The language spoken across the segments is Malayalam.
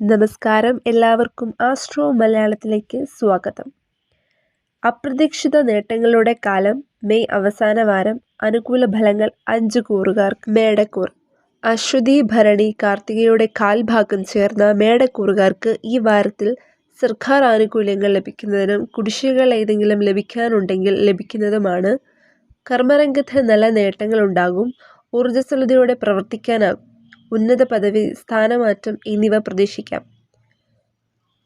നമസ്കാരം എല്ലാവർക്കും ആസ്ട്രോ മലയാളത്തിലേക്ക് സ്വാഗതം. അപ്രതീക്ഷിത നേട്ടങ്ങളുടെ കാലം മെയ് അവസാന വാരം അനുകൂല ഫലങ്ങൾ അഞ്ച് കൂറുകാർക്ക് മേടക്കൂർ. അശ്വതി ഭരണി കാർത്തികയുടെ കാൽഭാഗം ചേർന്ന മേടക്കൂറുകാർക്ക് ഈ വാരത്തിൽ സർക്കാർ ആനുകൂല്യങ്ങൾ ലഭിക്കുന്നതിനും കുടിശ്ശികകൾ ഏതെങ്കിലും ലഭിക്കാനുണ്ടെങ്കിൽ ലഭിക്കുന്നതുമാണ്. കർമ്മരംഗത്ത് നല്ല നേട്ടങ്ങളുണ്ടാകും. ഊർജസ്വലതയോടെ പ്രവർത്തിക്കാനാകും. ഉന്നത പദവി സ്ഥാനമാറ്റം എന്നിവ പ്രതീക്ഷിക്കാം.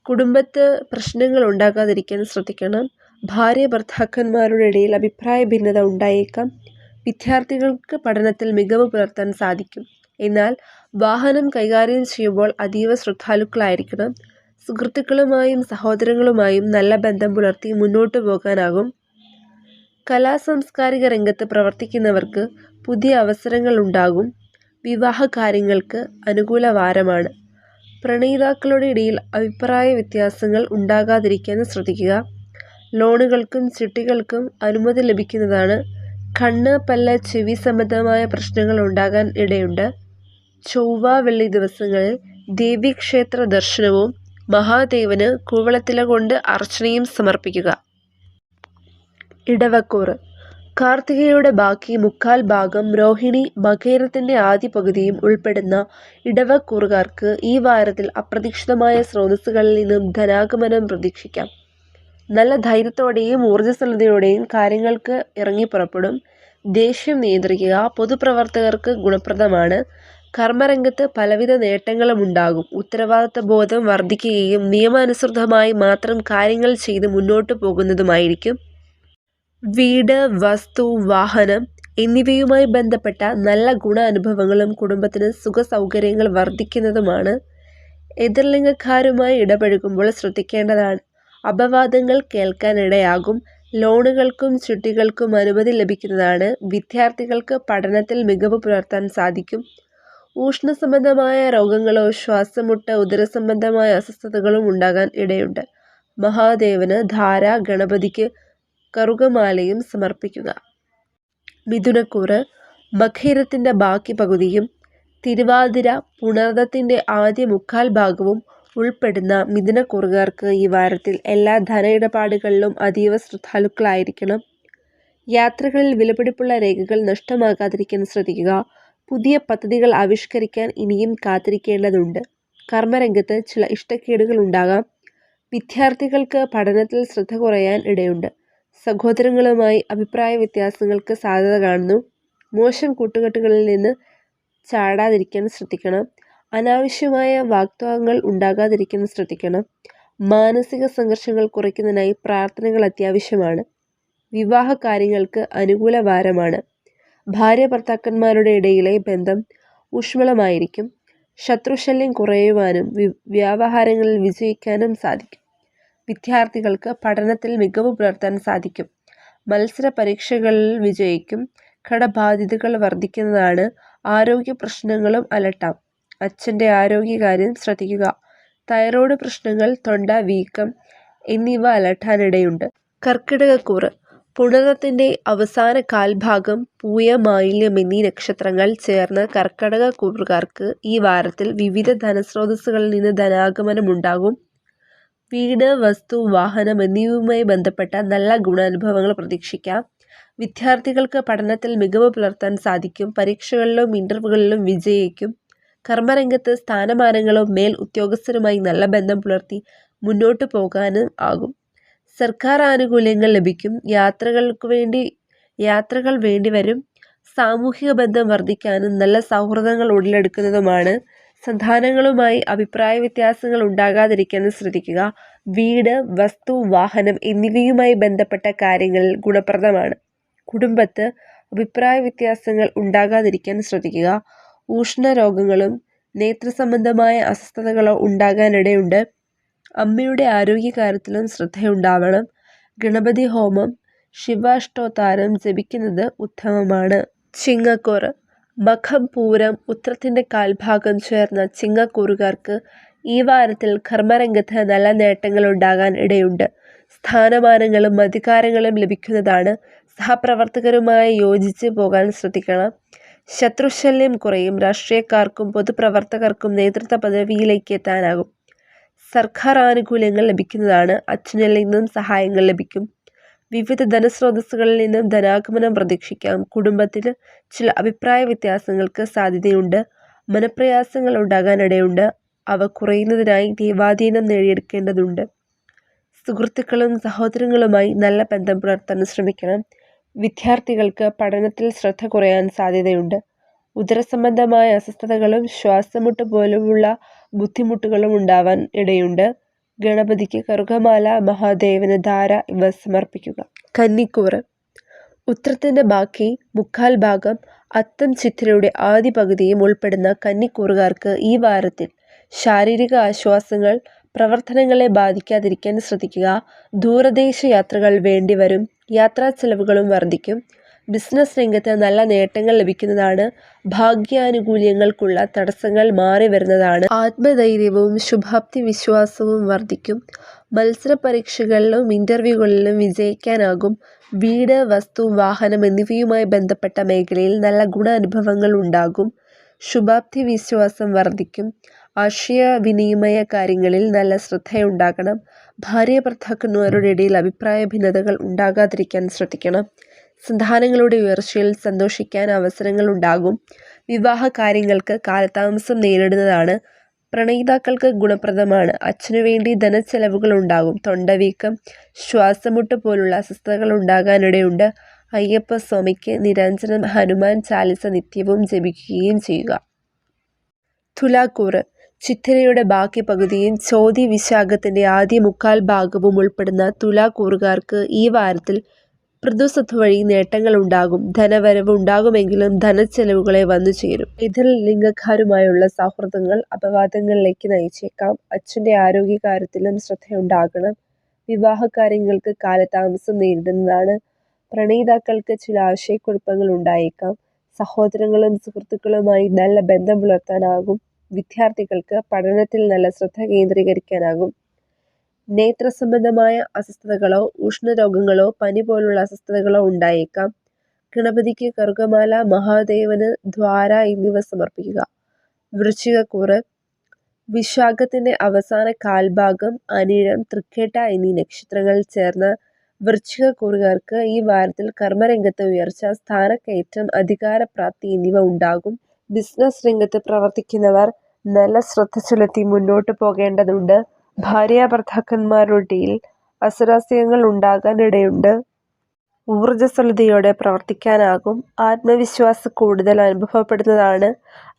കുടുംബത്ത് പ്രശ്നങ്ങൾ ഉണ്ടാകാതിരിക്കാൻ ശ്രദ്ധിക്കണം. ഭാര്യ ഭർത്താക്കന്മാരുടെ ഇടയിൽ അഭിപ്രായ ഭിന്നത ഉണ്ടായേക്കാം. വിദ്യാർത്ഥികൾക്ക് പഠനത്തിൽ മികവ് പുലർത്താൻ സാധിക്കും. എന്നാൽ വാഹനം കൈകാര്യം ചെയ്യുമ്പോൾ അതീവ ശ്രദ്ധാലുക്കളായിരിക്കണം. സുഹൃത്തുക്കളുമായും സഹോദരങ്ങളുമായും നല്ല ബന്ധം പുലർത്തി മുന്നോട്ട് പോകാനാകും. കലാ സാംസ്കാരിക രംഗത്ത് പ്രവർത്തിക്കുന്നവർക്ക് പുതിയ അവസരങ്ങൾ ഉണ്ടാകും. വിവാഹ കാര്യങ്ങൾക്ക് അനുകൂല വാരമാണ് പ്രണയിതാക്കളുടെ ഇടയിൽ അഭിപ്രായ വ്യത്യാസങ്ങൾ ഉണ്ടാകാതിരിക്കാൻ ശ്രദ്ധിക്കുക. ലോണുകൾക്കും ചിട്ടികൾക്കും അനുമതി ലഭിക്കുന്നതാണ്. കണ്ണ് പല്ല ചെവി സംബന്ധമായ പ്രശ്നങ്ങൾ ഉണ്ടാകാൻ ഇടയുണ്ട്. ചൊവ്വ വെള്ളി ദിവസങ്ങളിൽ ദേവീക്ഷേത്ര ദർശനവും മഹാദേവന് കൂവളത്തില കൊണ്ട് അർച്ചനയും സമർപ്പിക്കുക. ഇടവക്കൂറ് കാർത്തികയുടെ ബാക്കി മുക്കാൽ ഭാഗം രോഹിണി മകേരത്തിന്റെ ആദ്യ പകുതിയും ഉൾപ്പെടുന്ന ഇടവക്കൂറുകാർക്ക് ഈ വാരത്തിൽ അപ്രതീക്ഷിതമായ സ്രോതസ്സുകളിൽ നിന്നും ധനാഗമനം പ്രതീക്ഷിക്കാം. നല്ല ധൈര്യത്തോടെയും ഊർജസ്വലതയോടെയും കാര്യങ്ങൾക്ക് ഇറങ്ങി പുറപ്പെടും. ദേഷ്യം നിയന്ത്രിക്കുക പൊതുപ്രവർത്തകർക്ക് ഗുണപ്രദമാണ്. കർമ്മരംഗത്ത് പലവിധ നേട്ടങ്ങളും ഉണ്ടാകും. ഉത്തരവാദിത്ത ബോധം വർദ്ധിക്കുകയും നിയമാനുസൃതമായി മാത്രം കാര്യങ്ങൾ ചെയ്ത് മുന്നോട്ട് പോകുന്നതുമായിരിക്കും. വീട് വസ്തു വാഹനം എന്നിവയുമായി ബന്ധപ്പെട്ട നല്ല ഗുണ അനുഭവങ്ങളും കുടുംബത്തിന് സുഖ സൗകര്യങ്ങൾ വർദ്ധിക്കുന്നതുമാണ് എതിർലിംഗക്കാരുമായി ഇടപഴകുമ്പോൾ ശ്രദ്ധിക്കേണ്ടതാണ്. അപവാദങ്ങൾ കേൾക്കാനിടയാകും. ലോണുകൾക്കും ചുട്ടികൾക്കും അനുമതി ലഭിക്കുന്നതാണ്. വിദ്യാർത്ഥികൾക്ക് പഠനത്തിൽ മികവ് പുലർത്താൻ സാധിക്കും. ഊഷ്ണസംബന്ധമായ രോഗങ്ങളോ ശ്വാസമുട്ട് ഉദരസംബന്ധമായ അസ്വസ്ഥതകളും ഉണ്ടാകാൻ ഇടയുണ്ട്. മഹാദേവന് ധാര ഗണപതിക്ക് കറുകമാലയും സമർപ്പിക്കുക. മിഥുനക്കൂറ് മഖീരത്തിന്റെ ബാക്കി പകുതിയും തിരുവാതിര പുണർദത്തിന്റെ ആദ്യ മുക്കാൽ ഭാഗവും ഉൾപ്പെടുന്ന മിഥുനക്കൂറുകാർക്ക് ഈ വാരത്തിൽ എല്ലാ ധന ഇടപാടുകളിലും അതീവ ശ്രദ്ധാലുക്കളായിരിക്കണം. യാത്രകളിൽ വിലപിടിപ്പുള്ള രേഖകൾ നഷ്ടമാകാതിരിക്കാൻ ശ്രദ്ധിക്കുക. പുതിയ പദ്ധതികൾ ആവിഷ്കരിക്കാൻ ഇനിയും കാത്തിരിക്കേണ്ടതുണ്ട്. കർമ്മരംഗത്ത് ചില ഇഷ്ടക്കേടുകൾ ഉണ്ടാകാം. വിദ്യാർത്ഥികൾക്ക് പഠനത്തിൽ ശ്രദ്ധ കുറയാൻ ഇടയുണ്ട്. സഹോദരങ്ങളുമായി അഭിപ്രായ വ്യത്യാസങ്ങൾക്ക് സാധ്യത കാണുന്നു. മോശം കൂട്ടുകെട്ടുകളിൽ നിന്ന് ചാടാതിരിക്കാൻ ശ്രദ്ധിക്കണം. അനാവശ്യമായ വാഗ്വാദങ്ങൾ ഉണ്ടാകാതിരിക്കാൻ ശ്രദ്ധിക്കണം. മാനസിക സംഘർഷങ്ങൾ കുറയ്ക്കുന്നതിനായി പ്രാർത്ഥനകൾ അത്യാവശ്യമാണ്. വിവാഹ കാര്യങ്ങൾക്ക് അനുകൂല വാരമാണ് ഭാര്യ ഭർത്താക്കന്മാരുടെ ഇടയിലെ ബന്ധം ഊഷ്മളമായിരിക്കും. ശത്രുശല്യം കുറയുവാനും വ്യാവഹാരങ്ങളിൽ വിജയിക്കാനും സാധിക്കും. വിദ്യാർത്ഥികൾക്ക് പഠനത്തിൽ മികവ് പുലർത്താൻ സാധിക്കും. മത്സര പരീക്ഷകളിൽ വിജയിക്കും. കടബാധ്യതകൾ വർദ്ധിക്കുന്നതാണ് ആരോഗ്യ പ്രശ്നങ്ങളും അലട്ടാം. അച്ഛന്റെ ആരോഗ്യകാര്യം ശ്രദ്ധിക്കുക. തൈറോയ്ഡ് പ്രശ്നങ്ങൾ തൊണ്ട വീക്കം എന്നിവ അലട്ടാനിടയുണ്ട്. കർക്കിടകക്കൂറ് പുണരത്തിന്റെ അവസാന കാൽഭാഗം പൂയ മാലിന്യം എന്നീ നക്ഷത്രങ്ങൾ ചേർന്ന കർക്കിടക കൂറുകാർക്ക് ഈ വാരത്തിൽ വിവിധ ധനസ്രോതസ്സുകളിൽ നിന്ന് ധനാഗമനമുണ്ടാകും വീട് വസ്തു വാഹനം എന്നിവയുമായി ബന്ധപ്പെട്ട നല്ല ഗുണാനുഭവങ്ങൾ പ്രതീക്ഷിക്കാം. വിദ്യാർത്ഥികൾക്ക് പഠനത്തിൽ മികവ് പുലർത്താൻ സാധിക്കും. പരീക്ഷകളിലും ഇന്റർവ്യൂകളിലും വിജയിക്കും. കർമ്മരംഗത്ത് സ്ഥാനമാനങ്ങളും മേൽ ഉദ്യോഗസ്ഥരുമായി നല്ല ബന്ധം പുലർത്തി മുന്നോട്ട് പോകാനും ആകും. സർക്കാർ ആനുകൂല്യങ്ങൾ ലഭിക്കും. യാത്രകൾക്ക് വേണ്ടി യാത്രകൾ വേണ്ടിവരും സാമൂഹിക ബന്ധം വർദ്ധിക്കാനും നല്ല സൗഹൃദങ്ങൾ ഉടലെടുക്കുന്നതുമാണ് സന്താനങ്ങളുമായി അഭിപ്രായ വ്യത്യാസങ്ങൾ ഉണ്ടാകാതിരിക്കാൻ ശ്രദ്ധിക്കുക. വീട് വസ്തു വാഹനം എന്നിവയുമായി ബന്ധപ്പെട്ട കാര്യങ്ങളിൽ ഗുണപ്രദമാണ്. കുടുംബത്ത് അഭിപ്രായ വ്യത്യാസങ്ങൾ ഉണ്ടാകാതിരിക്കാൻ ശ്രദ്ധിക്കുക. ഊഷ്ണരോഗങ്ങളും നേത്രസംബന്ധമായ അസ്വസ്ഥതകളോ ഉണ്ടാകാനിടയുണ്ട്. അമ്മയുടെ ആരോഗ്യകാര്യത്തിലും ശ്രദ്ധയുണ്ടാവണം. ഗണപതി ഹോമം ശിവാഷ്ടോത്താരം ജപിക്കുന്നത് ഉത്തമമാണ്. ചിങ്ങക്കൂറ് മഖം പൂരം ഉത്രത്തിന്റെ കാൽഭാഗം ചേർന്ന ചിങ്ങക്കൂറുകാർക്ക് ഈ വാരത്തിൽ കർമ്മരംഗത്ത് നല്ല നേട്ടങ്ങൾ ഉണ്ടാകാൻ ഇടയുണ്ട്. സ്ഥാനമാനങ്ങളും അധികാരങ്ങളും ലഭിക്കുന്നതാണ് സഹപ്രവർത്തകരുമായി യോജിച്ച് പോകാൻ ശ്രദ്ധിക്കണം. ശത്രുശല്യം കുറയും രാഷ്ട്രീയക്കാർക്കും പൊതുപ്രവർത്തകർക്കും നേതൃത്വ പദവിയിലേക്ക് എത്താനാകും. സർക്കാർ ആനുകൂല്യങ്ങൾ ലഭിക്കുന്നതാണ് അച്ഛനിൽ നിന്നും സഹായങ്ങൾ ലഭിക്കും. വിവിധ ധനസ്രോതസ്സുകളിൽ നിന്നും ധനാഗമനം പ്രതീക്ഷിക്കാം. കുടുംബത്തിൽ ചില അഭിപ്രായ വ്യത്യാസങ്ങൾക്ക് സാധ്യതയുണ്ട്. മനപ്രയാസങ്ങൾ ഉണ്ടാകാനിടയുണ്ട്. അവ കുറയുന്നതിനായി ദൈവാധീനം നേടിയെടുക്കേണ്ടതുണ്ട്. സുഹൃത്തുക്കളും സഹോദരങ്ങളുമായി നല്ല ബന്ധം പുലർത്താൻ ശ്രമിക്കണം. വിദ്യാർത്ഥികൾക്ക് പഠനത്തിൽ ശ്രദ്ധ കുറയാൻ സാധ്യതയുണ്ട്. ഉദരസംബന്ധമായ അസ്വസ്ഥതകളും ശ്വാസമുട്ട് പോലുമുള്ള ബുദ്ധിമുട്ടുകളും ഉണ്ടാവാൻ ഇടയുണ്ട്. ഗണപതിക്ക് കറുകമാല മഹാദേവന് ധാര ഇവ സമർപ്പിക്കുക. കന്നിക്കൂറ്. ഉത്രത്തിന്റെ ബാക്കി മുക്കാൽ ഭാഗം അത്തം ചിത്രയുടെ ആദ്യ പകുതിയും ഉൾപ്പെടുന്ന കന്നിക്കൂറുകാർക്ക് ഈ വാരത്തിൽ ശാരീരിക ആശ്വാസങ്ങൾ പ്രവർത്തനങ്ങളെ ബാധിക്കാതിരിക്കാൻ ശ്രദ്ധിക്കുക. ദൂരദേശ യാത്രകൾ വേണ്ടിവരും. യാത്രാ ചെലവുകളും വർദ്ധിക്കും. ബിസിനസ് രംഗത്ത് നല്ല നേട്ടങ്ങൾ ലഭിക്കുന്നതാണ്. ഭാഗ്യാനുകൂല്യങ്ങൾക്കുള്ള തടസ്സങ്ങൾ മാറി വരുന്നതാണ്. ആത്മധൈര്യവും ശുഭാപ്തി വിശ്വാസവും വർദ്ധിക്കും. മത്സര പരീക്ഷകളിലും ഇന്റർവ്യൂകളിലും വിജയിക്കാനാകും. വീട് വസ്തു വാഹനം എന്നിവയുമായി ബന്ധപ്പെട്ട മേഖലയിൽ നല്ല ഗുണാനുഭവങ്ങൾ ഉണ്ടാകും. ശുഭാപ്തി വിശ്വാസം വർദ്ധിക്കും. ആശയവിനിമയ കാര്യങ്ങളിൽ നല്ല ശ്രദ്ധയുണ്ടാകണം. ഭാര്യ ഭർത്താക്കന്മാരുടെ ഇടയിൽ അഭിപ്രായ ഭിന്നതകൾ ഉണ്ടാകാതിരിക്കാൻ ശ്രദ്ധിക്കണം. സന്താനങ്ങളുടെ ഉയർച്ചയിൽ സന്തോഷിക്കാൻ അവസരങ്ങൾ ഉണ്ടാകും വിവാഹ കാര്യങ്ങൾക്ക് കാലതാമസം നേരിടുന്നതാണ്. പ്രണയിതാക്കൾക്ക് ഗുണപ്രദമാണ്. അച്ഛനു വേണ്ടി ധനച്ചെലവുകൾ ഉണ്ടാകും തൊണ്ടവീക്കം ശ്വാസമുട്ട് പോലുള്ള അസ്വസ്ഥതകൾ ഉണ്ടാകാനിടയുണ്ട് അയ്യപ്പ സ്വാമിക്ക് നിരഞ്ജനം ഹനുമാൻ ചാലിസ നിത്യവും ജപിക്കുകയും ചെയ്യുക. തുലാക്കൂറ് ചിത്തിരയുടെ ബാക്കി പകുതിയും ചോതി വിശാഖത്തിന്റെ ആദ്യ മുക്കാൽ ഭാഗവും ഉൾപ്പെടുന്ന തുലാക്കൂറുകാർക്ക് ഈ വാരത്തിൽ പ്രതിസന്ധി വഴി നേട്ടങ്ങൾ ഉണ്ടാകും ധനവരവ് ഉണ്ടാകുമെങ്കിലും ധനച്ചെലവുകളെ വന്നു ചേരും. ഇതിൽ ലിംഗക്കാരുമായുള്ള സൗഹൃദങ്ങൾ അപവാദങ്ങളിലേക്ക് നയിച്ചേക്കാം. അച്ഛന്റെ ആരോഗ്യകാര്യത്തിലും ശ്രദ്ധയുണ്ടാകണം. വിവാഹകാര്യങ്ങൾക്ക് കാലതാമസം നേരിടുന്നതാണ്. പ്രണയിതാക്കൾക്ക് ചില ആശയക്കുഴപ്പങ്ങൾ ഉണ്ടായേക്കാം. സഹോദരങ്ങളും സുഹൃത്തുക്കളുമായി നല്ല ബന്ധം പുലർത്താനാകും. വിദ്യാർത്ഥികൾക്ക് പഠനത്തിൽ നല്ല ശ്രദ്ധ കേന്ദ്രീകരിക്കാനാകും. നേത്രസംബന്ധമായ അസ്വസ്ഥതകളോ ഉഷ്ണരോഗങ്ങളോ പനി പോലുള്ള അസ്വസ്ഥതകളോ ഉണ്ടായേക്കാം. ഗണപതിക്ക് കറുകമാല മഹാദേവന് ദ്വാര എന്നിവ സമർപ്പിക്കുക. വൃശ്ചികക്കൂറ് വിശാഖത്തിന്റെ അവസാന കാൽഭാഗം അനിഴം തൃക്കേട്ട എന്നീ നക്ഷത്രങ്ങൾ ചേർന്ന വൃശ്ചികക്കൂറുകാർക്ക് ഈ വാരത്തിൽ കർമ്മരംഗത്ത് ഉയർച്ച സ്ഥാനക്കയറ്റം അധികാരപ്രാപ്തി എന്നിവ ഉണ്ടാകും. ബിസിനസ് രംഗത്ത് പ്രവർത്തിക്കുന്നവർ നല്ല ശ്രദ്ധ ചെലുത്തി മുന്നോട്ട് പോകേണ്ടതുണ്ട്. ഭാര്യ അസുരാസ്യങ്ങൾ അസ്വാരസ്യങ്ങൾ ഉണ്ടാകാനിടയുണ്ട് ഊർജസ്വലതയോടെ പ്രവർത്തിക്കാനാകും. ആത്മവിശ്വാസം കൂടുതൽ അനുഭവപ്പെടുന്നതാണ്.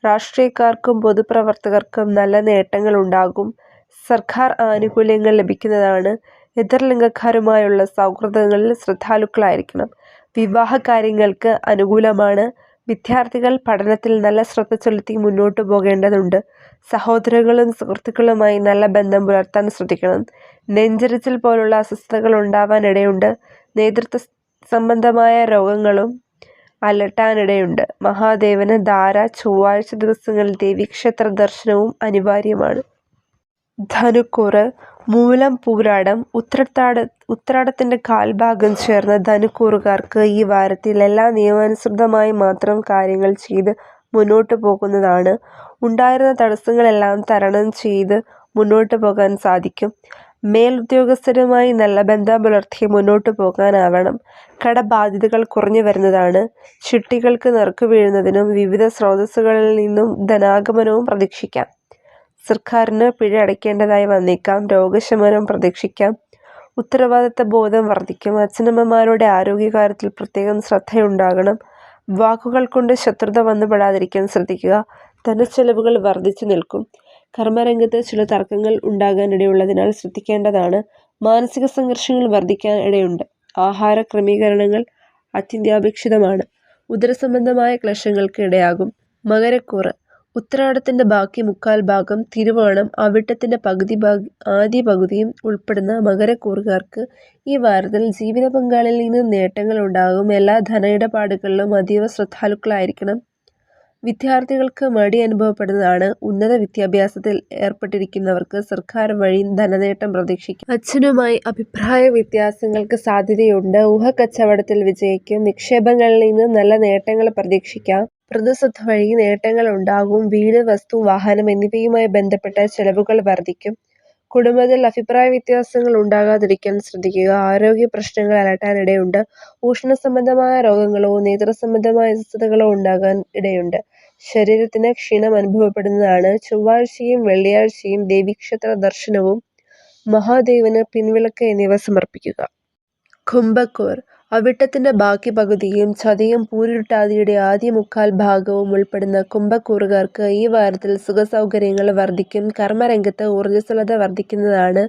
രാഷ്ട്രീയക്കാർക്കും പൊതുപ്രവർത്തകർക്കും നല്ല നേട്ടങ്ങൾ ഉണ്ടാകും സർക്കാർ ആനുകൂല്യങ്ങൾ ലഭിക്കുന്നതാണ്. എതിർലിംഗക്കാരുമായുള്ള സൗഹൃദങ്ങളിൽ ശ്രദ്ധാലുക്കളായിരിക്കണം. വിവാഹ കാര്യങ്ങൾക്ക് അനുകൂലമാണ്. വിദ്യാർത്ഥികൾ പഠനത്തിൽ നല്ല ശ്രദ്ധ ചെലുത്തി മുന്നോട്ട് പോകേണ്ടതുണ്ട്. സഹോദരങ്ങളും സുഹൃത്തുക്കളുമായി നല്ല ബന്ധം പുലർത്താൻ ശ്രദ്ധിക്കണം. നെഞ്ചരിച്ചിൽ പോലുള്ള അസ്വസ്ഥതകൾ ഉണ്ടാവാനിടയുണ്ട്. നേതൃത്വ സംബന്ധമായ രോഗങ്ങളും അലട്ടാനിടയുണ്ട്. മഹാദേവന് ധാര ചൊവ്വാഴ്ച ദിവസങ്ങളിൽ ദേവീക്ഷേത്ര ദർശനവും അനിവാര്യമാണ്. ധനുക്കൂറ് മൂലം പൂരാടം ഉത്രട്ടാട ഉത്രാടത്തിന്റെ കാൽഭാഗം ചേർന്ന ധനുക്കൂറുകാർക്ക് ഈ വാരത്തിൽ എല്ലാ നിയമാനുസൃതമായി മാത്രം കാര്യങ്ങൾ ചെയ്ത് മുന്നോട്ട് പോകുന്നതാണ്. ഉണ്ടായിരുന്ന തടസ്സങ്ങളെല്ലാം തരണം ചെയ്ത് മുന്നോട്ട് പോകാൻ സാധിക്കും. മേലുദ്യോഗസ്ഥരുമായി നല്ല ബന്ധം പുലർത്തി മുന്നോട്ട് പോകാനാവണം. കടബാധ്യതകൾ കുറഞ്ഞു വരുന്നതാണ്. ചിട്ടികൾക്ക് നറുക്കു വീഴുന്നതിനും വിവിധ സ്രോതസ്സുകളിൽ നിന്നും ധനാഗമനവും പ്രതീക്ഷിക്കാം. സർക്കാരിന് പിഴ അടയ്ക്കേണ്ടതായി വന്നേക്കാം. രോഗശമനം പ്രതീക്ഷിക്കാം. ഉത്തരവാദിത്ത ബോധം വർദ്ധിക്കും. അച്ഛനമ്മമാരുടെ ആരോഗ്യകാര്യത്തിൽ പ്രത്യേകം ശ്രദ്ധയുണ്ടാകണം. വാക്കുകൾ കൊണ്ട് ശത്രുത വന്നുപെടാതിരിക്കാൻ ശ്രദ്ധിക്കുക. ധനച്ചെലവുകൾ വർദ്ധിച്ചു നിൽക്കും. കർമ്മരംഗത്ത് ചില തർക്കങ്ങൾ ഉണ്ടാകാനിടയുള്ളതിനാൽ ശ്രദ്ധിക്കേണ്ടതാണ്. മാനസിക സംഘർഷങ്ങൾ വർദ്ധിക്കാൻ ഇടയുണ്ട്. ആഹാര ക്രമീകരണങ്ങൾ അത്യന്താപേക്ഷിതമാണ്. ഉദരസംബന്ധമായ ക്ലേശങ്ങൾക്ക് ഇടയാകും. മകരക്കൂറ് ഉത്രാടത്തിന്റെ ബാക്കി മുക്കാൽ ഭാഗം തിരുവോണം അവിട്ടത്തിന്റെ പകുതി ഭാഗ ആദ്യ പകുതിയും ഉൾപ്പെടുന്ന മകരക്കൂറുകാർക്ക് ഈ വാരത്തിൽ ജീവിത പങ്കാളിയിൽ നിന്ന് നേട്ടങ്ങൾ ഉണ്ടാകും. എല്ലാ ധനയിടപാടുകളിലും അതീവ ശ്രദ്ധാലുക്കളായിരിക്കണം. വിദ്യാർത്ഥികൾക്ക് മടി അനുഭവപ്പെടുന്നതാണ് ഉന്നത വിദ്യാഭ്യാസത്തിൽ ഏർപ്പെട്ടിരിക്കുന്നവർക്ക് സർക്കാർ വഴി ധനനേട്ടം പ്രതീക്ഷിക്കും. അച്ഛനുമായി അഭിപ്രായ വ്യത്യാസങ്ങൾക്ക് സാധ്യതയുണ്ട്. ഊഹക്കച്ചവടത്തിൽ വിജയിക്കും. നിക്ഷേപങ്ങളിൽ നിന്ന് നല്ല നേട്ടങ്ങൾ പ്രതീക്ഷിക്കാം. പ്രതിസന്ധി വഴി നേട്ടങ്ങൾ ഉണ്ടാകും വീട് വസ്തു വാഹനം എന്നിവയുമായി ബന്ധപ്പെട്ട ചെലവുകൾ വർധിക്കും. കുടുംബത്തിൽ അഭിപ്രായ വ്യത്യാസങ്ങൾ ഉണ്ടാകാതിരിക്കാൻ ശ്രദ്ധിക്കുക. ആരോഗ്യ പ്രശ്നങ്ങൾ അലട്ടാനിടയുണ്ട്. ഉഷ്ണസംബന്ധമായ രോഗങ്ങളോ നേത്രസംബന്ധമായ അസ്വസ്ഥതകളോ ഉണ്ടാകാൻ ഇടയുണ്ട്. ശരീരത്തിന് ക്ഷീണം അനുഭവപ്പെടുന്നതാണ്. ചൊവ്വാഴ്ചയും വെള്ളിയാഴ്ചയും ദേവീക്ഷേത്ര ദർശനവും മഹാദേവന് പിൻവിളക്ക് എന്നിവ സമർപ്പിക്കുക. കുംഭക്കൂർ അവിട്ടത്തിന്റെ ബാക്കി പകുതിയും ചതയം പൂരുരുട്ടാതിയുടെ ആദ്യ മുക്കാൽ ഭാഗവും ഉൾപ്പെടുന്ന കുംഭക്കൂറുകാർക്ക് ഈ വാരത്തിൽ സുഖസൗകര്യങ്ങൾ വർദ്ധിക്കും കർമ്മരംഗത്ത് ഊർജസ്വലത വർദ്ധിക്കുന്നതാണ്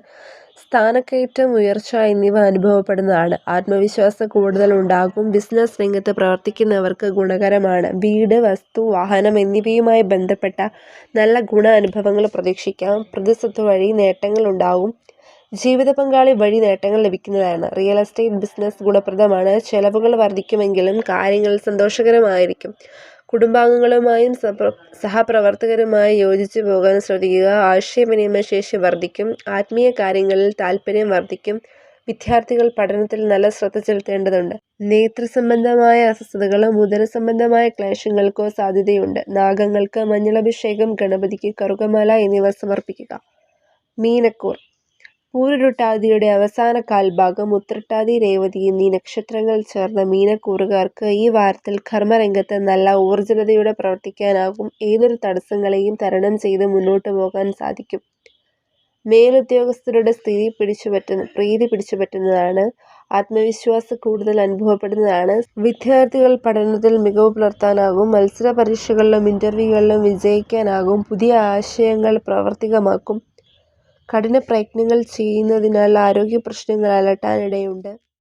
സ്ഥാനക്കയറ്റം ഉയർച്ച എന്നിവ അനുഭവപ്പെടുന്നതാണ്. ആത്മവിശ്വാസം കൂടുതൽ ഉണ്ടാകും ബിസിനസ് രംഗത്ത് പ്രവർത്തിക്കുന്നവർക്ക് ഗുണകരമാണ്. വീട് വസ്തു വാഹനം എന്നിവയുമായി ബന്ധപ്പെട്ട നല്ല ഗുണ അനുഭവങ്ങൾ പ്രതീക്ഷിക്കാം. പ്രതിസന്ധി വഴി നേട്ടങ്ങൾ ഉണ്ടാകും. ജീവിത പങ്കാളി വഴി നേട്ടങ്ങൾ ലഭിക്കുന്നതാണ്. റിയൽ എസ്റ്റേറ്റ് ബിസിനസ് ഗുണപ്രദമാണ്. ചെലവുകൾ വർദ്ധിക്കുമെങ്കിലും കാര്യങ്ങൾ സന്തോഷകരമായിരിക്കും. കുടുംബാംഗങ്ങളുമായും സഹപ്രവർത്തകരുമായും യോജിച്ചു പോകാൻ ശ്രദ്ധിക്കുക. ആശയവിനിമയ ശേഷി വർദ്ധിക്കും ആത്മീയ കാര്യങ്ങളിൽ താല്പര്യം വർദ്ധിക്കും വിദ്യാർത്ഥികൾ പഠനത്തിൽ നല്ല ശ്രദ്ധ ചെലുത്തേണ്ടതുണ്ട്. നേത്ര സംബന്ധമായ അസ്വസ്ഥതകളോ ഉദരസംബന്ധമായ ക്ലേശങ്ങൾക്കോ സാധ്യതയുണ്ട്. നാഗങ്ങൾക്ക് മഞ്ഞളഭിഷേകം ഗണപതിക്ക് കറുകമാല എന്നിവ സമർപ്പിക്കുക. മീനക്കൂർ പൂരുരുട്ടാതിയുടെ അവസാന കാൽഭാഗം ഉത്രട്ടാതി രേവതി എന്നീ നക്ഷത്രങ്ങൾ ചേർന്ന മീനക്കൂറുകാർക്ക് ഈ വാരത്തിൽ കർമ്മരംഗത്ത് നല്ല ഊർജലതയോടെ പ്രവർത്തിക്കാനാകും. ഏതൊരു തടസ്സങ്ങളെയും തരണം ചെയ്ത് മുന്നോട്ട് പോകാൻ സാധിക്കും. മേലുദ്യോഗസ്ഥരുടെ സ്ഥിതി പിടിച്ചുപറ്റുന്ന പ്രീതി പിടിച്ചുപറ്റുന്നതാണ്. ആത്മവിശ്വാസം കൂടുതൽ അനുഭവപ്പെടുന്നതാണ്. വിദ്യാർത്ഥികൾ പഠനത്തിൽ മികവ് പുലർത്താനാകും. മത്സര പരീക്ഷകളിലും ഇന്റർവ്യൂകളിലും വിജയിക്കാനാകും. പുതിയ ആശയങ്ങൾ പ്രാവർത്തികമാക്കും. കഠിന പ്രയത്നങ്ങൾ ചെയ്യുന്നതിനാൽ ആരോഗ്യ പ്രശ്നങ്ങൾ അലട്ടാനിടയുണ്ട്.